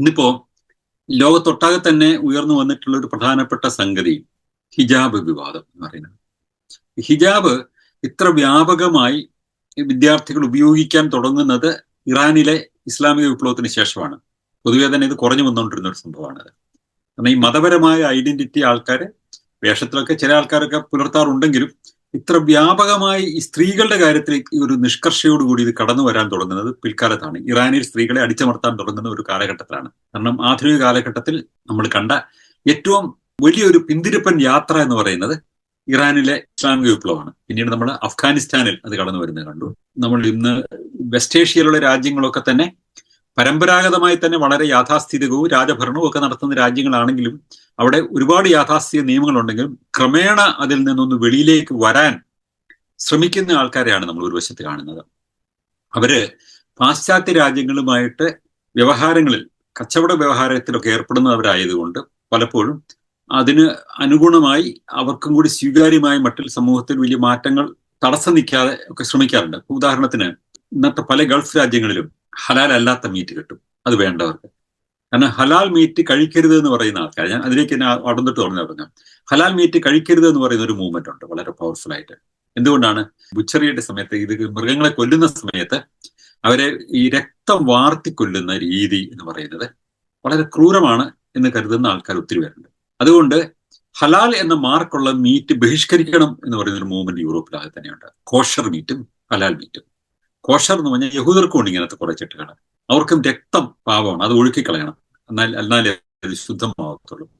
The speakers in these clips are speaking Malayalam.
ഇന്നിപ്പോ ലോകത്തൊട്ടാകെ തന്നെ ഉയർന്നു വന്നിട്ടുള്ള ഒരു പ്രധാനപ്പെട്ട സംഗതി ഹിജാബ് വിവാദം എന്ന് പറയുന്നത്. ഹിജാബ് ഇത്ര വ്യാപകമായി വിദ്യാർത്ഥികൾ ഉപയോഗിക്കാൻ തുടങ്ങുന്നത് ഇറാനിലെ ഇസ്ലാമിക വിപ്ലവത്തിന് ശേഷമാണ്. പൊതുവെ തന്നെ ഇത് കുറഞ്ഞു വന്നുകൊണ്ടിരുന്ന ഒരു സംഭവമാണത്. കാരണം ഈ മതപരമായ ഐഡന്റിറ്റി ആൾക്കാർ വേഷത്തിലൊക്കെ ചില ആൾക്കാരൊക്കെ പുലർത്താറുണ്ടെങ്കിലും ഇത്ര വ്യാപകമായി ഈ സ്ത്രീകളുടെ കാര്യത്തിൽ ഒരു നിഷ്കർഷയോടുകൂടി ഇത് കടന്നു വരാൻ തുടങ്ങുന്നത് പിൽക്കാലത്താണ്. ഇറാനിൽ സ്ത്രീകളെ അടിച്ചമർത്താൻ തുടങ്ങുന്ന ഒരു കാലഘട്ടത്തിലാണ്. കാരണം ആധുനിക കാലഘട്ടത്തിൽ നമ്മൾ കണ്ട ഏറ്റവും വലിയൊരു പിന്തിരിപ്പൻ യാത്ര എന്ന് പറയുന്നത് ഇറാനിലെ ഇസ്ലാമിക വിപ്ലവമാണ്. പിന്നീട് നമ്മൾ അഫ്ഗാനിസ്ഥാനിൽ അത് കടന്നു വരുന്നത് കണ്ടു. നമ്മൾ ഇന്ന് വെസ്റ്റ് ഏഷ്യയിലുള്ള രാജ്യങ്ങളൊക്കെ തന്നെ പരമ്പരാഗതമായി തന്നെ വളരെ യാഥാസ്ഥിതികവും രാജഭരണവും ഒക്കെ നടത്തുന്ന രാജ്യങ്ങളാണെങ്കിലും അവിടെ ഒരുപാട് യാഥാസ്ഥിക നിയമങ്ങളുണ്ടെങ്കിലും ക്രമേണ അതിൽ നിന്നൊന്ന് വെളിയിലേക്ക് വരാൻ ശ്രമിക്കുന്ന ആൾക്കാരെയാണ് നമ്മൾ ഒരു വശത്ത് കാണുന്നത്. അവർ പാശ്ചാത്യ രാജ്യങ്ങളുമായിട്ട് വ്യവഹാരങ്ങളിൽ കച്ചവട വ്യവഹാരത്തിലൊക്കെ ഏർപ്പെടുന്നവരായതുകൊണ്ട് പലപ്പോഴും അതിന് അനുഗുണമായി അവർക്കും കൂടി സ്വീകാര്യമായ മട്ടിൽ സമൂഹത്തിൽ വലിയ മാറ്റങ്ങൾ തടസ്സം നിൽക്കാതെ ഒക്കെ ശ്രമിക്കാറുണ്ട്. ഉദാഹരണത്തിന് ഇന്നത്തെ പല ഗൾഫ് രാജ്യങ്ങളിലും ഹലാൽ അല്ലാത്ത മീറ്റ് കിട്ടും. അത് വേണ്ടവർക്ക്. കാരണം ഹലാൽ മീറ്റ് കഴിക്കരുത് എന്ന് പറയുന്ന ആൾക്കാർ ഞാൻ അതിലേക്ക് തന്നെ അടന്നിട്ട് തുടങ്ങി പറഞ്ഞു ഹലാൽ മീറ്റ് കഴിക്കരുത് എന്ന് പറയുന്ന ഒരു മൂവ്മെന്റ് ഉണ്ട് വളരെ പവർഫുൾ ആയിട്ട്. എന്തുകൊണ്ടാണ്? ബുച്ചറിയുടെ സമയത്ത് ഇത് മൃഗങ്ങളെ കൊല്ലുന്ന സമയത്ത് അവരെ ഈ രക്തം വാർത്തി കൊല്ലുന്ന രീതി എന്ന് പറയുന്നത് വളരെ ക്രൂരമാണ് എന്ന് കരുതുന്ന ആൾക്കാർ ഒത്തിരി പേരുണ്ട്. അതുകൊണ്ട് ഹലാൽ എന്ന മാർക്കുള്ള മീറ്റ് ബഹിഷ്കരിക്കണം എന്ന് പറയുന്ന ഒരു മൂവ്മെന്റ് യൂറോപ്പിലാകെ തന്നെയുണ്ട്. കോഷർ മീറ്റും ഹലാൽ മീറ്റും കോഷർ എന്ന് പറഞ്ഞാൽ യഹൂദർക്കും ഉണ്ട് ഇങ്ങനത്തെ കുറെ ചെട്ടുകൾ അവർക്കും രക്തം പാപമാണ്. അത് ഒഴുക്കിക്കളയണം. എന്നാൽ എന്നാലേ അത് ശുദ്ധമാകത്തുള്ളൂ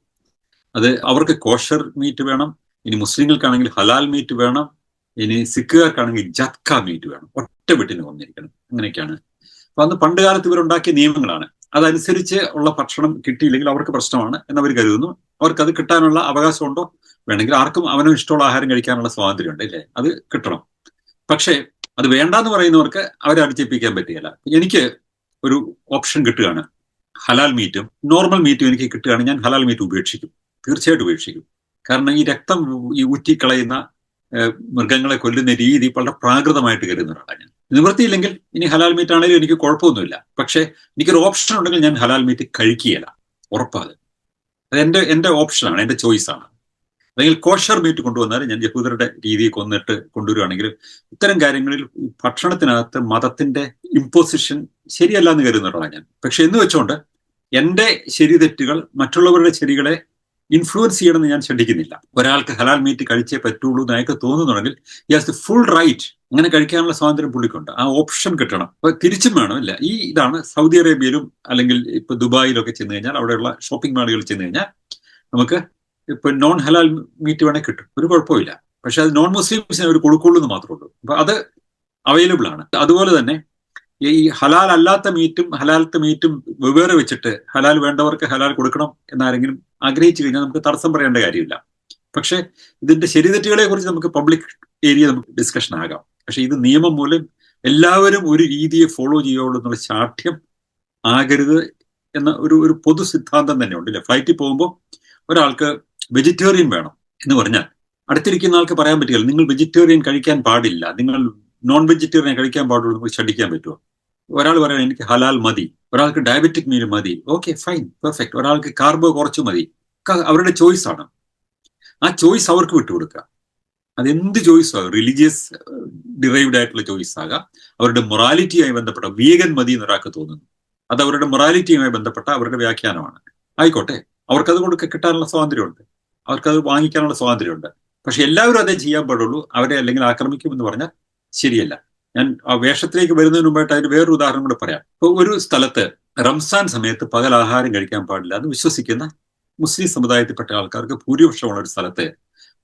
അത് അവർക്ക് കോഷർ മീറ്റ് വേണം. ഇനി മുസ്ലിങ്ങൾക്കാണെങ്കിൽ ഹലാൽ മീറ്റ് വേണം. ഇനി സിഖുകാർക്കാണെങ്കിൽ ജത്ക മീറ്റ് വേണം. ഒറ്റ വീട്ടിന് വന്നിരിക്കണം. അങ്ങനെയൊക്കെയാണ്. അപ്പൊ അന്ന് പണ്ട് കാലത്ത് ഇവരുണ്ടാക്കിയ നിയമങ്ങളാണ്. അതനുസരിച്ച് ഉള്ള ഭക്ഷണം കിട്ടിയില്ലെങ്കിൽ അവർക്ക് പ്രശ്നമാണ് എന്നവർ കരുതുന്നു. അവർക്ക് അത് കിട്ടാനുള്ള അവകാശമുണ്ടോ വേണമെങ്കിൽ ആർക്കും അവനും ഇഷ്ടമുള്ള ആഹാരം കഴിക്കാനുള്ള സ്വാതന്ത്ര്യം ഉണ്ട് അല്ലേ? അത് കിട്ടണം. പക്ഷേ അത് വേണ്ടാന്ന് പറയുന്നവർക്ക് അവരെ അടിച്ചേൽപ്പിക്കാൻ പറ്റുകയില്ല. എനിക്ക് ഒരു ഓപ്ഷൻ കിട്ടുകയാണ്. ഹലാൽ മീറ്റും നോർമൽ മീറ്റും എനിക്ക് കിട്ടുകയാണ് ഞാൻ ഹലാൽ മീറ്റ് ഉപേക്ഷിക്കും. തീർച്ചയായിട്ടും ഉപേക്ഷിക്കും. കാരണം ഈ രക്തം ഈ ഊറ്റിക്കളയുന്ന മൃഗങ്ങളെ കൊല്ലുന്ന രീതി വളരെ പ്രാകൃതമായിട്ട് കരുതുന്ന ഒരാളാണ് ഞാൻ. നിവൃത്തിയില്ലെങ്കിൽ ഇനി ഹലാൽ മീറ്റ് ആണെങ്കിലും എനിക്ക് കുഴപ്പമൊന്നുമില്ല. പക്ഷേ എനിക്കൊരു ഓപ്ഷൻ ഉണ്ടെങ്കിൽ ഞാൻ ഹലാൽ മീറ്റ് കഴിക്കുകയില്ല. ഉറപ്പാത് അത് എന്റെ എന്റെ ഓപ്ഷനാണ് എന്റെ ചോയ്സാണ് അല്ലെങ്കിൽ കോഷർ മീറ്റ് കൊണ്ടുവന്നാൽ ഞാൻ യഹൂദരുടെ രീതി കൊന്നിട്ട് കൊണ്ടുവരികയാണെങ്കിൽ ഇത്തരം കാര്യങ്ങളിൽ ഭക്ഷണത്തിനകത്ത് മതത്തിന്റെ ഇമ്പോസിഷൻ ശരിയല്ല എന്ന് കരുതുന്ന ഒരാളാണ് ഞാൻ? പക്ഷെ എന്ന് വെച്ചുകൊണ്ട് എന്റെ ശരി തെറ്റുകൾ മറ്റുള്ളവരുടെ ശരികളെ ഇൻഫ്ലുവൻസ് ചെയ്യണമെന്ന് ഞാൻ ശ്രദ്ധിക്കുന്നില്ല. ഒരാൾക്ക് ഹലാൽ മീറ്റ് കഴിച്ചേ പറ്റുള്ളൂ എന്ന് അയാൾക്ക് തോന്നുന്നുണ്ടെങ്കിൽ ഹാസ് ദ ഫുൾ റൈറ്റ് അങ്ങനെ കഴിക്കാനുള്ള സ്വാതന്ത്ര്യം പുള്ളിക്കുണ്ട്. ആ ഓപ്ഷൻ കിട്ടണം. അപ്പൊ തിരിച്ചും വേണം ഇല്ല. ഈ ഇതാണ് സൗദി അറേബ്യയിലും അല്ലെങ്കിൽ ഇപ്പൊ ദുബായിലൊക്കെ ചെന്ന് കഴിഞ്ഞാൽ അവിടെയുള്ള ഷോപ്പിംഗ് മാളുകളിൽ ചെന്ന് കഴിഞ്ഞാൽ നമുക്ക് ഇപ്പൊ നോൺ ഹലാൽ മീറ്റ് വേണേൽ കിട്ടും. ഒരു കുഴപ്പമില്ല. പക്ഷെ അത് നോൺ മുസ്ലിംസിന് അവർ കൊടുക്കുള്ളൂ എന്ന് മാത്രമേ ഉള്ളൂ. അപ്പൊ അത് അവൈലബിൾ ആണ്. അതുപോലെ തന്നെ ഈ ഹലാൽ അല്ലാത്ത മീറ്റും ഹലാലത്തെ മീറ്റും വെവ്വേറെ വെച്ചിട്ട് ഹലാൽ വേണ്ടവർക്ക് ഹലാൽ കൊടുക്കണം എന്നാരെങ്കിലും ആഗ്രഹിച്ചു കഴിഞ്ഞാൽ നമുക്ക് തടസ്സം പറയേണ്ട കാര്യമില്ല. പക്ഷെ ഇതിന്റെ ശരിതെറ്റുകളെ കുറിച്ച് നമുക്ക് പബ്ലിക് ഏരിയ നമുക്ക് ഡിസ്കഷൻ ആകാം. പക്ഷെ ഇത് നിയമം മൂലം എല്ലാവരും ഒരു രീതിയെ ഫോളോ ചെയ്യുള്ളൂ എന്നുള്ള ശാഠ്യം ആകരുത് എന്ന ഒരു ഒരു പൊതു സിദ്ധാന്തം തന്നെ ഉണ്ട് അല്ലെ ഫ്ലൈറ്റിൽ പോകുമ്പോൾ ഒരാൾക്ക് വെജിറ്റേറിയൻ വേണം എന്ന് പറഞ്ഞാൽ അടുത്തിരിക്കുന്ന ആൾക്ക് പറയാൻ പറ്റില്ല. നിങ്ങൾ വെജിറ്റേറിയൻ കഴിക്കാൻ പാടില്ല. നിങ്ങൾ നോൺ വെജിറ്റേറിയൻ കഴിക്കാൻ പാടുള്ളൂ നമുക്ക് ശ്രദ്ധിക്കാൻ പറ്റുമോ? ഒരാൾ പറയണം എനിക്ക് ഹലാൽ മതി. ഒരാൾക്ക് ഡയബറ്റിക് മീൽ മതി. ഓക്കെ ഫൈൻ പെർഫെക്റ്റ് ഒരാൾക്ക് കാർബോ കുറച്ച് മതി. അവരുടെ ചോയ്സ് ആണ്. ആ ചോയ്സ് അവർക്ക് വിട്ടുകൊടുക്കുക അതെന്ത് ചോയ്സ് ആകും? റിലീജിയസ് ഡിറൈവ്ഡ് ആയിട്ടുള്ള ചോയ്സ് ആകാം. അവരുടെ മൊറാലിറ്റിയുമായി ബന്ധപ്പെട്ട വീഗൻ മതി എന്നൊരാൾക്ക് തോന്നുന്നു. അത് അവരുടെ മൊറാലിറ്റിയുമായി ബന്ധപ്പെട്ട അവരുടെ വ്യാഖ്യാനമാണ്. ആയിക്കോട്ടെ. അവർക്കത് കൊടുക്ക കിട്ടാനുള്ള സ്വാതന്ത്ര്യമുണ്ട്. അവർക്കത് വാങ്ങിക്കാനുള്ള സ്വാതന്ത്ര്യമുണ്ട്. പക്ഷെ എല്ലാവരും അതേ ചെയ്യാൻ പാടുള്ളൂ. അവരെ അല്ലെങ്കിൽ ആക്രമിക്കും എന്ന് പറഞ്ഞാൽ ശരിയല്ല. ഞാൻ ആ വേഷത്തിലേക്ക് വരുന്നതിന് മുമ്പായിട്ട് അതിന് വേറൊരു ഉദാഹരണം കൂടെ പറയാം. ഇപ്പൊ ഒരു സ്ഥലത്ത് റംസാൻ സമയത്ത് പകൽ ആഹാരം കഴിക്കാൻ പാടില്ല എന്ന് വിശ്വസിക്കുന്ന മുസ്ലിം സമുദായത്തിൽപ്പെട്ട ആൾക്കാർക്ക് ഭൂരിപക്ഷമുള്ള ഒരു സ്ഥലത്ത്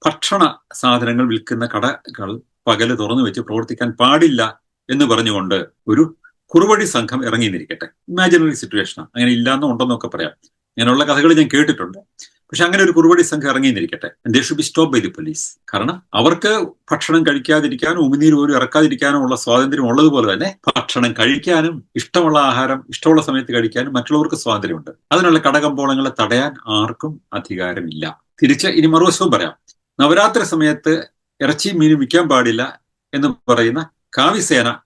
ഭക്ഷണ സാധനങ്ങൾ വിൽക്കുന്ന കടകൾ പകൽ തുറന്നു വെച്ച് പ്രവർത്തിക്കാൻ പാടില്ല എന്ന് പറഞ്ഞുകൊണ്ട് ഒരു കുറുവടി സംഘം ഇറങ്ങി നിന്നിരിക്കട്ടെ ഇമാജിനറി സിറ്റുവേഷനാണ് അങ്ങനെ ഇല്ലാന്നോ ഉണ്ടെന്നൊക്കെ പറയാം. അങ്ങനെയുള്ള കഥകൾ ഞാൻ കേട്ടിട്ടുണ്ട്. പക്ഷെ അങ്ങനെ ഒരു കുറുവടി സംഘം ഇറങ്ങിയെന്നിരിക്കട്ടെ they should be stop by the police കാരണം അവർക്ക് ഭക്ഷണം കഴിക്കാതിരിക്കാനും ഉമിനീര് പോലും ഇറക്കാതിരിക്കാനും ഉള്ള സ്വാതന്ത്ര്യം ഉള്ളതുപോലെ തന്നെ ഭക്ഷണം കഴിക്കാനും ഇഷ്ടമുള്ള ആഹാരം ഇഷ്ടമുള്ള സമയത്ത് കഴിക്കാനും മറ്റുള്ളവർക്ക് സ്വാതന്ത്ര്യമുണ്ട്. അതിനുള്ള കടകമ്പോളങ്ങളെ തടയാൻ ആർക്കും അധികാരമില്ല. തിരിച്ച് ഇനി മറുവശവും പറയാം. നവരാത്രി സമയത്ത് ഇറച്ചി മീനും വിൽക്കാൻ പാടില്ല എന്ന് പറയുന്ന കാവ്യസേന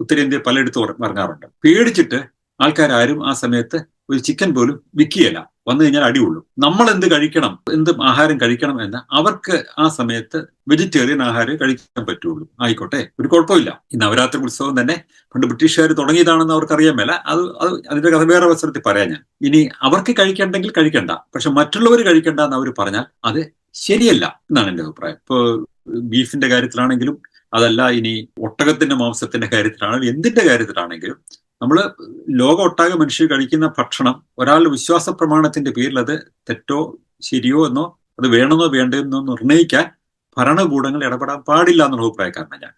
ഉത്തരേന്ത്യ പലയിടത്തും ഇറങ്ങാറുണ്ട്. പേടിച്ചിട്ട് ആൾക്കാരും ആ സമയത്ത് ഒരു ചിക്കൻ പോലും വിൽക്കുകയില്ല. വന്നു കഴിഞ്ഞാൽ അടിയുള്ളൂ നമ്മൾ എന്ത് കഴിക്കണം? എന്ത് ആഹാരം കഴിക്കണം എന്ന് അവർക്ക് ആ സമയത്ത് വെജിറ്റേറിയൻ ആഹാരം കഴിക്കാൻ പറ്റുള്ളൂ. ആയിക്കോട്ടെ ഒരു കുഴപ്പമില്ല. ഈ നവരാത്രി ഉത്സവം തന്നെ പണ്ട് ബ്രിട്ടീഷുകാർ തുടങ്ങിയതാണെന്ന് അവർക്ക് അറിയാൻ മേല. അത് അത് അതിന്റെ കഥ വേറെ അവസരത്തിൽ പറയാം ഞാൻ. ഇനി അവർക്ക് കഴിക്കണ്ടെങ്കിൽ കഴിക്കണ്ട. പക്ഷെ മറ്റുള്ളവർ കഴിക്കണ്ട എന്ന് അവർ പറഞ്ഞാൽ അത് ശരിയല്ല എന്നാണ് എന്റെ അഭിപ്രായം. ഇപ്പോ ബീഫിന്റെ കാര്യത്തിലാണെങ്കിലും അതല്ല ഇനി ഒട്ടകത്തിന്റെ മാംസത്തിന്റെ കാര്യത്തിലാണെങ്കിലും എന്തിന്റെ കാര്യത്തിലാണെങ്കിലും നമ്മൾ ലോകം ഒട്ടാകെ മനുഷ്യർ കഴിക്കുന്ന ഭക്ഷണം ഒരാളുടെ വിശ്വാസ പ്രമാണത്തിന്റെ പേരിൽ അത് തെറ്റോ ശരിയോ എന്നോ അത് വേണമെന്നോ വേണ്ടെന്നോ നിർണയിക്കാൻ ഭരണകൂടങ്ങൾ ഇടപെടാൻ പാടില്ല എന്നുള്ള അഭിപ്രായക്കാരനാണ് ഞാൻ.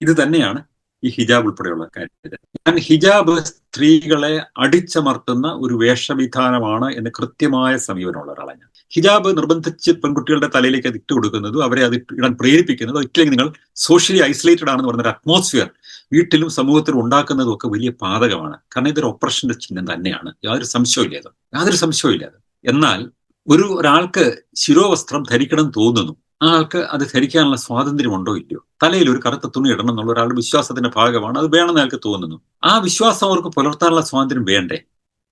ഇത് തന്നെയാണ് ഈ ഹിജാബ് ഉൾപ്പെടെയുള്ള കാര്യത്തിൽ. ഞാൻ ഹിജാബ് സ്ത്രീകളെ അടിച്ചമർത്തുന്ന ഒരു വേഷവിധാനമാണ് എന്ന് കൃത്യമായ സമീപനമുള്ള ഒരാളാണ് ഞാൻ. ഹിജാബ് നിർബന്ധിച്ച് പെൺകുട്ടികളുടെ തലയിലേക്ക് അത് ഇട്ട് കൊടുക്കുന്നതും അവരെ അത് ഇടാൻ പ്രേരിപ്പിക്കുന്നതും ഒരിക്കലും നിങ്ങൾ സോഷ്യലി ഐസൊലേറ്റഡ് ആണെന്ന് ഒരു അറ്റ്മോസ്ഫിയർ വീട്ടിലും സമൂഹത്തിലും ഉണ്ടാക്കുന്നതും ഒക്കെ വലിയ പാതകമാണ്. കാരണം ഇതൊരു ഓപ്പറേഷന്റെ ചിഹ്നം തന്നെയാണ്. യാതൊരു സംശയമില്ല അത്. യാതൊരു സംശയമില്ല എന്നാൽ ഒരു ഒരാൾക്ക് ശിരോവസ്ത്രം ധരിക്കണം തോന്നുന്നു. ആ ആൾക്ക് അത് ധരിക്കാനുള്ള സ്വാതന്ത്ര്യമുണ്ടോ ഇല്ലയോ? തലയിൽ ഒരു കറുത്ത തുണി ഇടണം എന്നുള്ള ഒരാളുടെ വിശ്വാസത്തിന്റെ ഭാഗമാണ്. അത് വേണമെന്ന് അയാൾക്ക് തോന്നുന്നു. ആ വിശ്വാസം അവർക്ക് പുലർത്താനുള്ള സ്വാതന്ത്ര്യം വേണ്ടേ?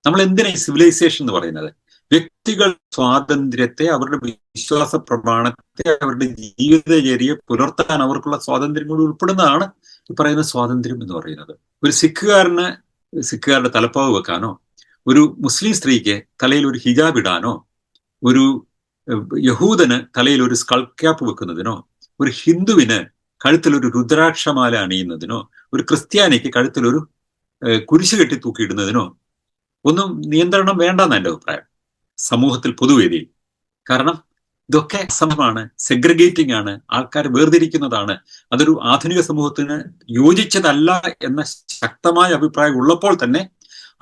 നമ്മൾ എന്തിനാണ് സിവിലൈസേഷൻ എന്ന് പറയുന്നത്? വ്യക്തികൾ സ്വാതന്ത്ര്യത്തെ അവരുടെ വിശ്വാസ പ്രമാണത്തെ അവരുടെ ജീവിതചര്യയെ പുലർത്താൻ അവർക്കുള്ള സ്വാതന്ത്ര്യം കൂടി ഉൾപ്പെടുന്നതാണ് ഈ പറയുന്ന സ്വാതന്ത്ര്യം എന്ന് പറയുന്നത്. ഒരു സിഖുകാരന് സിഖുകാരുടെ തലപ്പാവ് വെക്കാനോ ഒരു മുസ്ലിം സ്ത്രീക്ക് തലയിൽ ഒരു ഹിജാബ് ഇടാനോ ഒരു യഹൂദന് തലയിൽ ഒരു സ്കൾ ക്യാപ്പ് വെക്കുന്നതിനോ ഒരു ഹിന്ദുവിന് കഴുത്തിൽ ഒരു രുദ്രാക്ഷമാല അണിയുന്നതിനോ ഒരു ക്രിസ്ത്യാനിക്ക് കഴുത്തിൽ ഒരു കുരിശ് കെട്ടി തൂക്കിയിടുന്നതിനോ ഒന്നും നിയന്ത്രണം വേണ്ടെന്ന് എന്റെ അഭിപ്രായം. സമൂഹത്തിൽ പൊതുവേദിയിൽ കാരണം ഇതൊക്കെ അസമമാണ് സെഗ്രിഗേറ്റിംഗ് ആണ് ആൾക്കാർ വേർതിരിക്കുന്നതാണ്. അതൊരു ആധുനിക സമൂഹത്തിന് യോജിച്ചതല്ല എന്ന ശക്തമായ അഭിപ്രായം ഉള്ളപ്പോൾ തന്നെ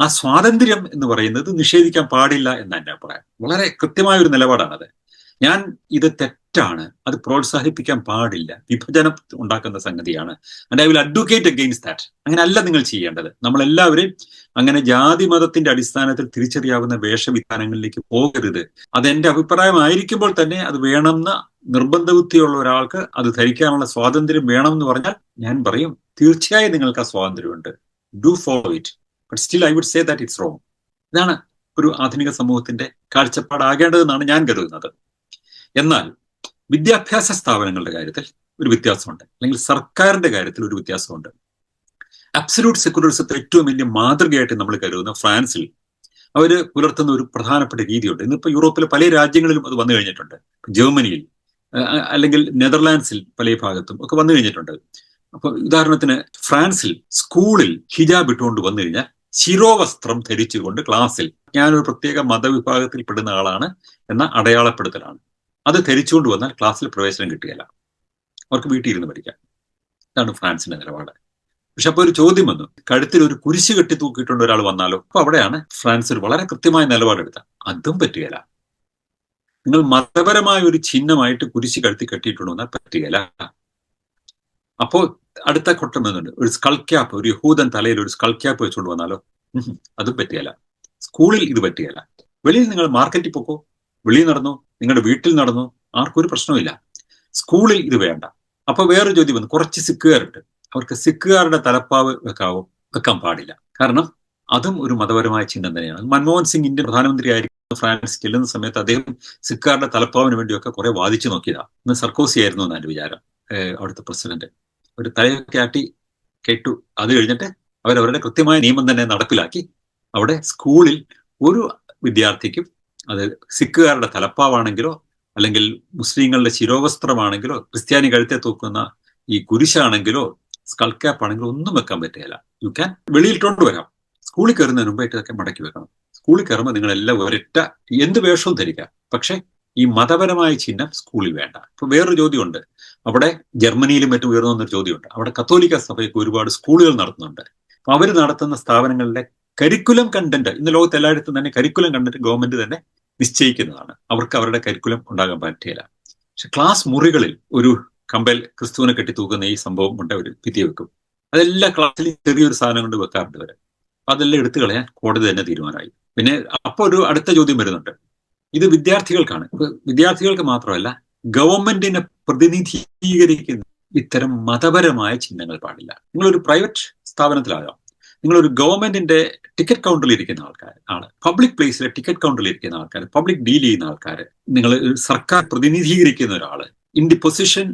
ആ സ്വാതന്ത്ര്യം എന്ന് പറയുന്നത് നിഷേധിക്കാൻ പാടില്ല എന്ന എന്റെ അഭിപ്രായം. വളരെ കൃത്യമായ ഒരു നിലപാടാണത്. ഞാൻ ഇത് തെറ്റാണ്. അത് പ്രോത്സാഹിപ്പിക്കാൻ പാടില്ല. വിഭജനം ഉണ്ടാക്കുന്ന സംഗതിയാണ്. And I will advocate against that അങ്ങനെയല്ല നിങ്ങൾ ചെയ്യേണ്ടത്. നമ്മളെല്ലാവരും അങ്ങനെ ജാതി മതത്തിന്റെ അടിസ്ഥാനത്തിൽ തിരിച്ചറിയാവുന്ന വേഷവിധാനങ്ങളിലേക്ക് പോകരുത്. അത് എന്റെ അഭിപ്രായമായിരിക്കുമ്പോൾ തന്നെ അത് വേണമെന്ന നിർബന്ധ ബുദ്ധിയുള്ള ഒരാൾക്ക് അത് ധരിക്കാനുള്ള സ്വാതന്ത്ര്യം വേണമെന്ന് പറഞ്ഞാൽ ഞാൻ പറയും തീർച്ചയായും നിങ്ങൾക്ക് ആ സ്വാതന്ത്ര്യമുണ്ട്. Do follow it but still I would say that it's wrong ഇതാണ് ഒരു ആധുനിക സമൂഹത്തിന്റെ കാഴ്ചപ്പാടാകേണ്ടതെന്നാണ് ഞാൻ കരുതുന്നത്. എന്നാൽ വിദ്യാഭ്യാസ സ്ഥാപനങ്ങളുടെ കാര്യത്തിൽ ഒരു വ്യത്യാസമുണ്ട്. അല്ലെങ്കിൽ സർക്കാരിന്റെ കാര്യത്തിൽ ഒരു വ്യത്യാസമുണ്ട്. അബ്സല്യൂട്ട് സെക്യുലറിസത്തെ ഏറ്റവും വലിയ മാതൃകയായിട്ട് നമ്മൾ കരുതുന്ന ഫ്രാൻസിൽ അവർ പുലർത്തുന്ന ഒരു പ്രധാനപ്പെട്ട രീതിയുണ്ട്. ഇന്നിപ്പോൾ യൂറോപ്പിലെ പല രാജ്യങ്ങളിലും അത് വന്നു കഴിഞ്ഞിട്ടുണ്ട്. ജർമ്മനിയിൽ അല്ലെങ്കിൽ നെതർലാൻഡ്സിൽ പല ഭാഗത്തും ഒക്കെ വന്നു കഴിഞ്ഞിട്ടുണ്ട്. അപ്പൊ ഉദാഹരണത്തിന് ഫ്രാൻസിൽ സ്കൂളിൽ ഹിജാബ് ഇട്ടുകൊണ്ട് വന്നു കഴിഞ്ഞാൽ ശിരോവസ്ത്രം ധരിച്ചുകൊണ്ട് ക്ലാസ്സിൽ ഞാനൊരു പ്രത്യേക മതവിഭാഗത്തിൽ പെടുന്ന ആളാണ് എന്ന അടയാളപ്പെടുത്തലാണ്. അത് ധരിച്ചുകൊണ്ട് വന്നാൽ ക്ലാസ്സിൽ പ്രവേശനം കിട്ടുകയില്ല. അവർക്ക് വീട്ടിൽ ഇരുന്ന് പഠിക്കാം. ഇതാണ് ഫ്രാൻസിന്റെ നിലപാട്. പക്ഷെ അപ്പൊ ഒരു ചോദ്യം വന്നു. കഴുത്തിൽ ഒരു കുരിശ് കെട്ടി തൂക്കിയിട്ടുണ്ട് ഒരാൾ വന്നാലോ? അപ്പൊ അവിടെയാണ് ഫ്രാൻസ് ഒരു വളരെ കൃത്യമായ നിലപാടെടുത്ത. അതും പറ്റുകയില്ല. നിങ്ങൾ മതപരമായ ഒരു ചിഹ്നമായിട്ട് കുരിശ് കഴുത്തി കെട്ടിയിട്ടുണ്ടോ എന്നാൽ പറ്റുകയില്ല. അപ്പോ അടുത്ത ഘട്ടം എന്നുണ്ട് ഒരു സ്കൾ ക്യാപ്പ് ഒരു യഹൂദൻ തലയിൽ ഒരു സ്കൾ ക്യാപ്പ് വെച്ചുകൊണ്ട് വന്നാലോ? അതും പറ്റുകയില്ല. സ്കൂളിൽ ഇത് പറ്റുകയില്ല. വെളിയിൽ നിങ്ങൾ മാർക്കറ്റിൽ പോക്കോ? വെളിയിൽ നടന്നു നിങ്ങളുടെ വീട്ടിൽ നടന്നു ആർക്കൊരു പ്രശ്നമില്ല സ്കൂളിൽ ഇത് വേണ്ട. അപ്പൊ വേറൊരു ചോദ്യം വന്നു. കുറച്ച് സിക്കുകാരുണ്ട് അവർക്ക് സിക്കുകാരുടെ തലപ്പാവ് വെക്കാവോ? വെക്കാൻ പാടില്ല. കാരണം അതും ഒരു മതപരമായ ചിന്ത തന്നെയാണ്. മൻമോഹൻ സിംഗ് ഇന്ത്യൻ പ്രധാനമന്ത്രി ആയിരിക്കുന്ന ഫ്രാൻസ് ചെല്ലുന്ന സമയത്ത് അദ്ദേഹം സിക്കുകാരുടെ തലപ്പാവിന് വേണ്ടിയൊക്കെ കുറെ വാദിച്ചു നോക്കിയതാ. ഇന്ന് സർക്കോസി ആയിരുന്നു എന്നാണ് വിചാരം. അവിടുത്തെ പ്രസിഡന്റ്. ഒരു തലയൊക്കെ ആട്ടി കേട്ടു. അത് കഴിഞ്ഞിട്ട് അവരവരുടെ കൃത്യമായ നിയമം തന്നെ നടപ്പിലാക്കി. അവിടെ സ്കൂളിൽ ഒരു വിദ്യാർത്ഥിക്കും അത് സിഖുകാരുടെ തലപ്പാവാണെങ്കിലോ അല്ലെങ്കിൽ മുസ്ലിങ്ങളുടെ ശിരോവസ്ത്രമാണെങ്കിലോ ക്രിസ്ത്യാനി കഴുത്തെ തൂക്കുന്ന ഈ കുരിശാണെങ്കിലോ സ്കൾ ക്യാപ്പ് ആണെങ്കിലോ ഒന്നും വെക്കാൻ പറ്റുകയില്ല. യു ക്യാൻ വെളിയിൽ കൊണ്ടുവരാം സ്കൂളിൽ കയറുന്നതിന് മുമ്പായിട്ട് ഇതൊക്കെ മടക്കി വെക്കണം. സ്കൂളിൽ കയറുമ്പോൾ നിങ്ങളെല്ലാം ഒരൊറ്റ എന്ത് വേഷവും ധരിക്കാം. പക്ഷെ ഈ മതപരമായ ചിഹ്നം സ്കൂളിൽ വേണ്ട. ഇപ്പൊ വേറൊരു ചോദ്യമുണ്ട്. അവിടെ ജർമ്മനിയിലും മറ്റും ഉയർന്നു വന്നൊരു ചോദ്യമുണ്ട്. അവിടെ കത്തോലിക്ക സഭയ്ക്ക് ഒരുപാട് സ്കൂളുകൾ നടത്തുന്നുണ്ട്. അപ്പൊ അവർ നടത്തുന്ന സ്ഥാപനങ്ങളിലെ കരിക്കുലം കണ്ടന്റ് ഇന്ന് ലോകത്ത് എല്ലായിടത്തും തന്നെ കരിക്കുലം കണ്ടന്റ് ഗവൺമെന്റ് തന്നെ നിശ്ചയിക്കുന്നതാണ്. അവർക്ക് അവരുടെ കരിക്കുലം ഉണ്ടാകാൻ പറ്റില്ല പക്ഷെ ക്ലാസ് മുറികളിൽ ഒരു കമ്പൽ ക്രിസ്തുവിനെ കെട്ടി തൂക്കുന്ന ഈ സംഭവം കൊണ്ട് അവർ ഭിത്തി വെക്കും. അതെല്ലാ ക്ലാസ്സിലും ചെറിയൊരു സാധനം കൊണ്ട് വെക്കാറുണ്ട് വരെ അതെല്ലാം എടുത്തു കളയാൻ കോടതി തന്നെ തീരുമാനമായി. പിന്നെ അപ്പോൾ ഒരു അടുത്ത ചോദ്യം വരുന്നുണ്ട്. ഇത് വിദ്യാർത്ഥികൾക്കാണ്. വിദ്യാർത്ഥികൾക്ക് മാത്രമല്ല ഗവൺമെന്റിനെ പ്രതിനിധീകരിക്കുന്ന ഇത്തരം മതപരമായ ചിഹ്നങ്ങൾ പാടില്ല. നിങ്ങളൊരു പ്രൈവറ്റ് സ്ഥാപനത്തിലാകാം. നിങ്ങളൊരു ഗവൺമെന്റിന്റെ ടിക്കറ്റ് കൗണ്ടറിൽ ഇരിക്കുന്ന ആൾക്കാർ ആണ്. പബ്ലിക് പ്ലേസിലെ ടിക്കറ്റ് കൗണ്ടറിൽ ഇരിക്കുന്ന ആൾക്കാർ പബ്ലിക് ഡീൽ ചെയ്യുന്ന ആൾക്കാർ നിങ്ങൾ സർക്കാർ പ്രതിനിധീകരിക്കുന്ന ഒരാൾ in the position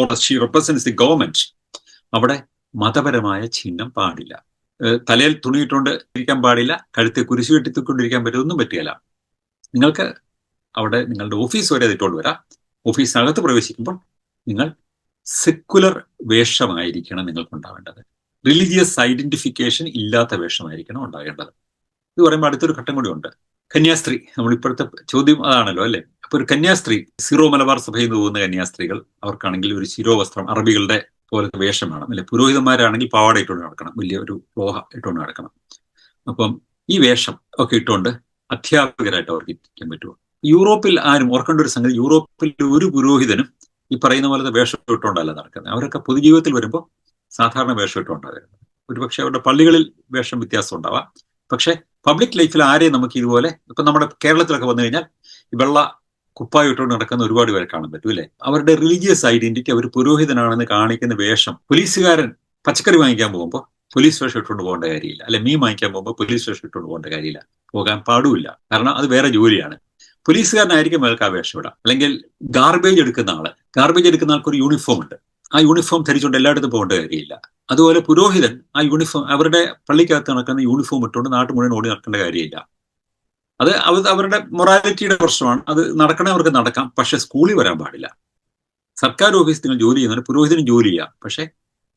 or she represents the government അവിടെ മതപരമായ ചിഹ്നം പാടില്ല. തലയിൽ തുണിയിട്ടുകൊണ്ട് ഇരിക്കാൻ പാടില്ല കഴുത്തെ കുരിശു കെട്ടിത്തിക്കൊണ്ടിരിക്കാൻ പറ്റുമൊന്നും പറ്റിയല്ല നിങ്ങൾക്ക് അവിടെ നിങ്ങളുടെ ഓഫീസ് വരെ ഇട്ടുകൊണ്ട് വരാം. ഓഫീസിനകത്ത് പ്രവേശിക്കുമ്പോൾ നിങ്ങൾ സെക്കുലർ വേഷമായിരിക്കണം നിങ്ങൾക്ക് ഉണ്ടാവേണ്ടത് റിലീജിയസ് ഐഡന്റിഫിക്കേഷൻ ഇല്ലാത്ത വേഷമായിരിക്കണം ഉണ്ടാകേണ്ടത്. ഇത് പറയുമ്പോൾ അടുത്തൊരു ഘട്ടം കൂടി ഉണ്ട്. കന്യാസ്ത്രീ. നമ്മൾ ഇപ്പോഴത്തെ ചോദ്യം അതാണല്ലോ അല്ലെ? അപ്പൊ ഒരു കന്യാസ്ത്രീ സിറോ മലബാർ സഭയിൽ നിന്ന് പോകുന്ന കന്യാസ്ത്രീകൾ അവർക്കാണെങ്കിൽ ഒരു ശിരോവസ്ത്രം അറബികളുടെ പോലത്തെ വേഷം വേണം അല്ലെ പുരോഹിതന്മാരാണെങ്കിൽ പാവാട ഇട്ടുകൊണ്ട് നടക്കണം. വലിയ ഒരു ലോഹ ഇട്ടുകൊണ്ട് നടക്കണം. അപ്പം ഈ വേഷം ഒക്കെ ഇട്ടുകൊണ്ട് അധ്യാപകരായിട്ട് അവർക്ക് ഇരിക്കാൻ പറ്റുമോ യൂറോപ്പിൽ ആരും ഓർക്കേണ്ട ഒരു സംഗതി യൂറോപ്പിൽ ഒരു പുരോഹിതനും ഈ പറയുന്ന പോലത്തെ വേഷം ഇട്ടുകൊണ്ടല്ല നടക്കുന്നത്. അവരൊക്കെ പൊതുജീവിതത്തിൽ വരുമ്പോൾ സാധാരണ വേഷം ഇട്ടുകൊണ്ടാണ് ഒരുപക്ഷെ അവരുടെ പള്ളികളിൽ വേഷം വ്യത്യാസം ഉണ്ടാവാം. പക്ഷേ പബ്ലിക് ലൈഫിൽ ആരെയും നമുക്ക് ഇതുപോലെ ഇപ്പം നമ്മുടെ കേരളത്തിലൊക്കെ വന്നു കഴിഞ്ഞാൽ ഈ വെള്ള കുപ്പായി ഇട്ടുകൊണ്ട് നടക്കുന്ന ഒരുപാട് പേരെ കാണാൻ പറ്റും അല്ലേ? അവരുടെ റിലീജിയസ് ഐഡന്റിറ്റി അവർ പുരോഹിതനാണെന്ന് കാണിക്കുന്ന വേഷം പോലീസുകാരൻ പച്ചക്കറി വാങ്ങിക്കാൻ പോകുമ്പോൾ പോലീസ് വേഷം ഇട്ടുകൊണ്ട് പോകേണ്ട കാര്യമില്ല. അല്ലെ മീൻ വാങ്ങിക്കാൻ പോകുമ്പോൾ പോലീസ് വേഷം ഇട്ടുകൊണ്ട് പോകേണ്ട കാര്യമില്ല. പോകാൻ പാടുമില്ല. കാരണം അത് വേറെ ജോലിയാണ്. പോലീസുകാരനായിരിക്കും അയാൾക്ക് ആ വേഷം ഇടാം. അല്ലെങ്കിൽ ഗാർബേജ് എടുക്കുന്ന ആൾ. ഗാർബേജ് എടുക്കുന്ന ആൾക്ക് ഒരു യൂണിഫോം ഉണ്ട്. ആ യൂണിഫോം ധരിച്ചുകൊണ്ട് എല്ലായിടത്തും പോകേണ്ട കാര്യമില്ല. അതുപോലെ പുരോഹിതൻ ആ യൂണിഫോം അവരുടെ പള്ളിക്കകത്ത് നടക്കുന്ന യൂണിഫോം ഇട്ടുകൊണ്ട് നാട്ടു മുഴുവൻ ഓടി നടക്കേണ്ട കാര്യമില്ല. അത് അവർ അവരുടെ മൊറാലിറ്റിയുടെ പ്രശ്നമാണ്. അത് നടക്കണേ അവർക്ക് നടക്കാം. പക്ഷെ സ്കൂളിൽ വരാൻ പാടില്ല. സർക്കാർ ഓഫീസിൽ നിങ്ങൾ ജോലി ചെയ്യുന്നവർ പുരോഹിതനും ജോലി ചെയ്യാം. പക്ഷെ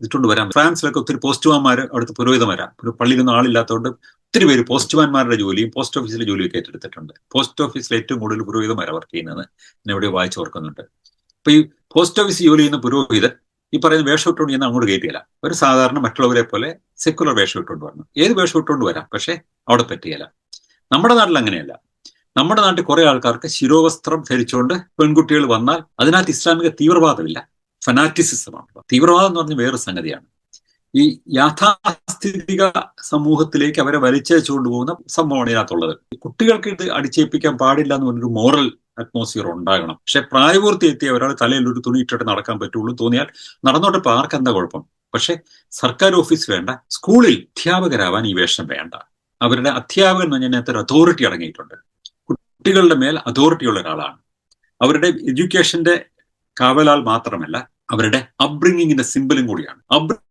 ഇട്ടുകൊണ്ട് വരാം ഫ്രാൻസിലൊക്കെ ഒത്തിരി പോസ്റ്റ്മാൻമാർ അവിടുത്തെ പുരോഹിതന്മാരാ പള്ളിയിലൊന്നും ആളില്ലാത്തതുകൊണ്ട് ഒത്തിരി പേര് പോസ്റ്റ്മാൻമാരുടെ ജോലിയും പോസ്റ്റ് ഓഫീസിലെ ജോലിയൊക്കെ ഏറ്റെടുത്തിട്ടുണ്ട്. പോസ്റ്റ് ഓഫീസിൽ ഏറ്റവും കൂടുതൽ പുരോഹിതമാരാണ് വർക്ക് ചെയ്യുന്നത് ഞാൻ ഇവിടെ വായിച്ചു ഓർക്കുന്നുണ്ട്. അപ്പൊ ഈ പോസ്റ്റ് ഓഫീസ് ജോലി ചെയ്യുന്ന പുരോഹിതൻ ഈ പറയുന്ന വേഷം ഇട്ടുകൊണ്ട് ചെയ്യുന്ന അങ്ങോട്ട് കയറ്റിയില്ല. ഒരു സാധാരണ മറ്റുള്ളവരെ പോലെ സെക്കുലർ വേഷം ഇട്ടുകൊണ്ട് വരണം ഏത് വേഷം ഇട്ടുകൊണ്ട് വരാം? പക്ഷെ അവിടെ പറ്റിയല്ല. നമ്മുടെ നാട്ടിൽ അങ്ങനെയല്ല. നമ്മുടെ നാട്ടിൽ കുറെ ആൾക്കാർക്ക് ശിരോവസ്ത്രം ധരിച്ചുകൊണ്ട് പെൺകുട്ടികൾ വന്നാൽ അതിനകത്ത് ഇസ്ലാമിക തീവ്രവാദമില്ല. ഫനാറ്റിസിസമാണ് തീവ്രവാദം എന്ന് പറഞ്ഞ വേറെ സംഗതിയാണ്. ഈ യാഥാസ്ഥിതിക സമൂഹത്തിലേക്ക് അവരെ വലിച്ചയച്ചുകൊണ്ട് പോകുന്ന സംഭവമാണ് ഇതിനകത്തുള്ളത്. കുട്ടികൾക്ക് ഇത് അടിച്ചേൽപ്പിക്കാൻ പാടില്ല എന്ന് പറഞ്ഞൊരു മോറൽ അറ്റ്മോസ്ഫിയർ ഉണ്ടാകണം. പക്ഷെ പ്രായപൂർത്തി എത്തിയ ഒരാൾ തലയിൽ ഒരു തുണി ഇട്ടിട്ട് നടക്കാൻ പറ്റുള്ളൂ തോന്നിയാൽ നടന്നോട്ടെ ഇപ്പൊ ആർക്കെന്താ കുഴപ്പം? പക്ഷെ സർക്കാർ ഓഫീസ് വേണ്ട സ്കൂളിൽ അധ്യാപകരാവാൻ ഈ വേഷം വേണ്ട. അവരുടെ അധ്യാപകൻ എന്ന് പറഞ്ഞാൽ ഒരു അതോറിറ്റി അടങ്ങിയിട്ടുണ്ട്. കുട്ടികളുടെ മേൽ അതോറിറ്റി ഉള്ള ഒരാളാണ്. അവരുടെ എഡ്യൂക്കേഷന്റെ കാവലാൽ മാത്രമല്ല അവരുടെ അബ്രിങ്ങിങ്ങിന്റെ സിമ്പിളും കൂടിയാണ്.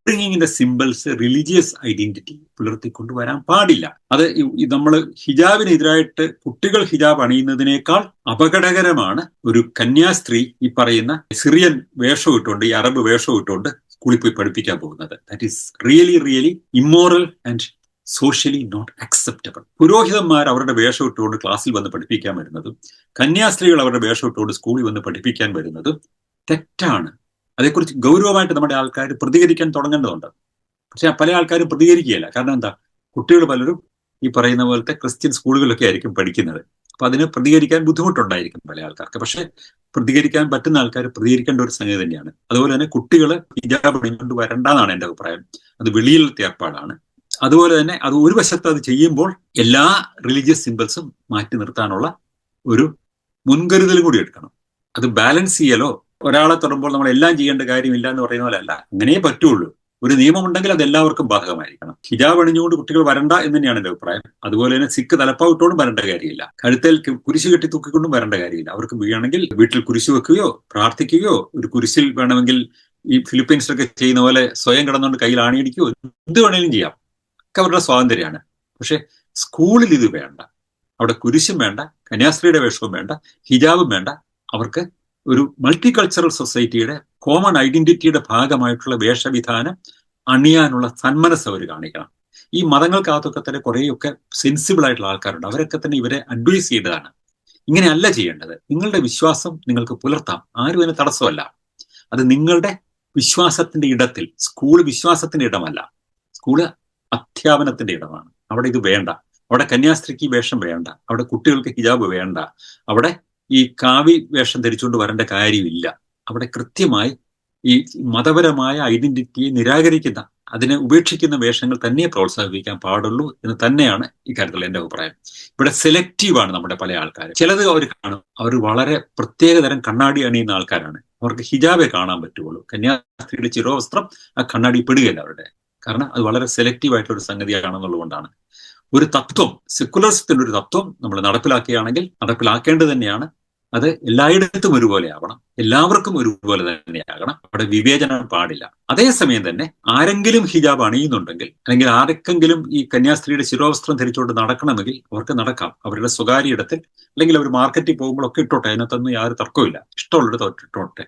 അബ്രിങ്ങിങ്ങിന്റെ സിമ്പിൾസ് റിലീജിയസ് ഐഡന്റിറ്റി പുലർത്തിക്കൊണ്ട് വരാൻ പാടില്ല. അത് നമ്മൾ ഹിജാബിനെതിരായിട്ട് കുട്ടികൾ ഹിജാബ് അണിയുന്നതിനേക്കാൾ അപകടകരമാണ് ഒരു കന്യാസ്ത്രീ ഈ പറയുന്ന സിറിയൻ വേഷം ഇട്ടുകൊണ്ട് ഈ അറബ് വേഷം ഇട്ടുകൊണ്ട് സ്കൂളിൽ പോയി പഠിപ്പിക്കാൻ പോകുന്നത്. That is really really immoral and socially not acceptable പുരോഹിതന്മാർ അവരുടെ വേഷം ഇട്ടുകൊണ്ട് ക്ലാസ്സിൽ വന്ന് പഠിപ്പിക്കാൻ വരുന്നതും കന്യാസ്ത്രീകൾ അവരുടെ വേഷം ഇട്ടുകൊണ്ട് സ്കൂളിൽ വന്ന് പഠിപ്പിക്കാൻ വരുന്നതും തെറ്റാണ്. അതേക്കുറിച്ച് ഗൗരവമായിട്ട് നമ്മുടെ ആൾക്കാർ പ്രതികരിക്കാൻ തുടങ്ങേണ്ടതുണ്ട്. പക്ഷെ പല ആൾക്കാരും പ്രതികരിക്കുകയില്ല. കാരണം എന്താ? കുട്ടികൾ പലരും ഈ പറയുന്ന പോലത്തെ ക്രിസ്ത്യൻ സ്കൂളുകളിലൊക്കെ ആയിരിക്കും പഠിക്കുന്നത്. അപ്പൊ അതിന് പ്രതികരിക്കാൻ ബുദ്ധിമുട്ടുണ്ടായിരിക്കും പല ആൾക്കാർക്ക്. പക്ഷെ പ്രതികരിക്കാൻ പറ്റുന്ന ആൾക്കാർ പ്രതികരിക്കേണ്ട ഒരു സംഗതി തന്നെയാണ്. അതുപോലെ തന്നെ കുട്ടികൾ ഹിജാബ് അണിഞ്ഞുകൊണ്ട് വരണ്ടെന്നാണ് എന്റെ അഭിപ്രായം. അത് വെളിയിലത്തെ ഏർപ്പാടാണ് അതുപോലെ തന്നെ അത് ഒരു വശത്ത് അത് ചെയ്യുമ്പോൾ എല്ലാ റിലീജിയസ് സിമ്പിൾസും മാറ്റി നിർത്താനുള്ള ഒരു മുൻകരുതൽ കൂടി എടുക്കണം. അത് ബാലൻസ് ചെയ്യലോ ഒരാളെ തൊടുമ്പോൾ നമ്മൾ എല്ലാം ചെയ്യേണ്ട കാര്യമില്ല എന്ന് പറയുന്ന പോലെ അല്ല. അങ്ങനെ പറ്റുള്ളൂ. ഒരു നിയമമുണ്ടെങ്കിൽ അത് എല്ലാവർക്കും ബാധകമായിരിക്കണം. ഹിജാബ് അണിഞ്ഞുകൊണ്ട് കുട്ടികൾ വരണ്ട എന്ന് തന്നെയാണ് എന്റെ അഭിപ്രായം. അതുപോലെ തന്നെ സിക്ക് തലപ്പാവിട്ടോണ്ടും വരേണ്ട കാര്യമില്ല. കഴുത്തിൽ കുരിശ് കെട്ടി തൂക്കിക്കൊണ്ടും വരേണ്ട കാര്യമില്ല. അവർക്ക് വേണമെങ്കിൽ വീട്ടിൽ കുരിശ് വെക്കുകയോ പ്രാർത്ഥിക്കുകയോ ഒരു കുരിശിൽ വേണമെങ്കിൽ ഈ ഫിലിപ്പീൻസിലൊക്കെ ചെയ്യുന്ന പോലെ സ്വയം കിടന്നുകൊണ്ട് കയ്യിൽ ആണിയടിക്കുകയോ എന്ത് വേണേലും ചെയ്യാം. ഒക്കെ അവരുടെ സ്വാതന്ത്ര്യമാണ്. പക്ഷെ സ്കൂളിൽ ഇത് വേണ്ട. അവിടെ കുരിശും വേണ്ട കന്യാസ്ത്രീയുടെ വേഷവും വേണ്ട ഹിജാബും വേണ്ട. അവർക്ക് ഒരു മൾട്ടി കൾച്ചറൽ സൊസൈറ്റിയുടെ കോമൺ ഐഡന്റിറ്റിയുടെ ഭാഗമായിട്ടുള്ള വേഷവിധാനം അണിയാനുള്ള സന്മനസ് അവർ കാണിക്കണം. ഈ മതങ്ങൾക്കകത്തൊക്കെ തന്നെ കുറേയൊക്കെ സെൻസിബിൾ ആയിട്ടുള്ള ആൾക്കാരുണ്ട്. അവരൊക്കെ തന്നെ ഇവരെ അഡ്വൈസ് ചെയ്തതാണ്. ഇങ്ങനെയല്ല ചെയ്യേണ്ടത്. നിങ്ങളുടെ വിശ്വാസം നിങ്ങൾക്ക് പുലർത്താം. ആരും അതിന് തടസ്സമല്ല. അത് നിങ്ങളുടെ വിശ്വാസത്തിന്റെ ഇടത്തിൽ സ്കൂൾ വിശ്വാസത്തിന്റെ ഇടമല്ല. സ്കൂൾ അധ്യാപനത്തിന്റെ ഇടമാണ്. അവിടെ ഇത് വേണ്ട. അവിടെ കന്യാസ്ത്രീക്ക് വേഷം വേണ്ട. അവിടെ കുട്ടികൾക്ക് ഹിജാബ് വേണ്ട. അവിടെ ഈ കാവി വേഷം ധരിച്ചുകൊണ്ട് വരേണ്ട കാര്യമില്ല. അവിടെ കൃത്യമായി ഈ മതപരമായ ഐഡന്റിറ്റിയെ നിരാകരിക്കുന്ന അതിനെ ഉപേക്ഷിക്കുന്ന വേഷങ്ങൾ തന്നെ പ്രോത്സാഹിപ്പിക്കാൻ പാടുള്ളൂ എന്ന് തന്നെയാണ് ഇക്കാര്യത്തിൽ എന്റെ അഭിപ്രായം. ഇവിടെ സെലക്റ്റീവാണ് നമ്മുടെ പല ആൾക്കാർ ചിലത് അവർ കാണും. അവർ വളരെ പ്രത്യേകതരം കണ്ണാടി അണിയുന്ന ആൾക്കാരാണ്. അവർക്ക് ഹിജാബേ കാണാൻ പറ്റുള്ളൂ കന്യാസ്ത്രീയുടെ ചിരോവസ്ത്രം ആ കണ്ണാടി പെടുകയല്ല അവരുടെ. കാരണം അത് വളരെ സെലക്റ്റീവ് ആയിട്ടുള്ള ഒരു സംഗതിയാണെന്നുള്ളതുകൊണ്ടാണ്. ഒരു തത്വം സെക്കുലറിസത്തിന്റെ ഒരു തത്വം നമ്മൾ നടപ്പിലാക്കുകയാണെങ്കിൽ നടപ്പിലാക്കേണ്ടത് തന്നെയാണ്. അത് എല്ലായിടത്തും ഒരുപോലെ ആവണം. എല്ലാവർക്കും ഒരുപോലെ തന്നെയാകണം. അവിടെ വിവേചനം പാടില്ല. അതേസമയം തന്നെ ആരെങ്കിലും ഹിജാബ് അണിയുന്നുണ്ടെങ്കിൽ അല്ലെങ്കിൽ ആർക്കെങ്കിലും ഈ കന്യാസ്ത്രീയുടെ ശിരോവസ്ത്രം ധരിച്ചുകൊണ്ട് നടക്കണമെങ്കിൽ അവർക്ക് നടക്കാം. അവരുടെ സ്വകാര്യ ഇടത്തിൽ അല്ലെങ്കിൽ അവർ മാർക്കറ്റിൽ പോകുമ്പോഴൊക്കെ ഇട്ടോട്ടെ അതിനകത്തൊന്നും യാതൊരു തർക്കമില്ല ഇഷ്ടമുള്ളിടത്ത് ഇട്ടോട്ടെ.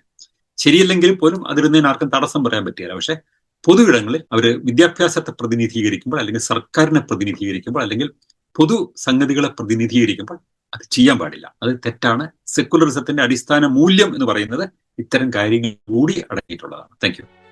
ശരിയല്ലെങ്കിൽ പോലും അതിരുന്നതിന് ആർക്കും തടസ്സം പറയാൻ പറ്റില്ല. പക്ഷെ പൊതു ഇടങ്ങളിൽ അവർ വിദ്യാഭ്യാസത്തെ പ്രതിനിധീകരിക്കുമ്പോൾ അല്ലെങ്കിൽ സർക്കാരിനെ പ്രതിനിധീകരിക്കുമ്പോൾ അല്ലെങ്കിൽ പൊതു സംഗതികളെ പ്രതിനിധീകരിക്കുമ്പോൾ അത് ചെയ്യാൻ പാടില്ല. അത് തെറ്റാണ്. സെക്കുലറിസത്തിന്റെ അടിസ്ഥാന മൂല്യം എന്ന് പറയുന്നത് ഇത്തരം കാര്യങ്ങൾ കൂടി അടങ്ങിയിട്ടുള്ളതാണ്. താങ്ക്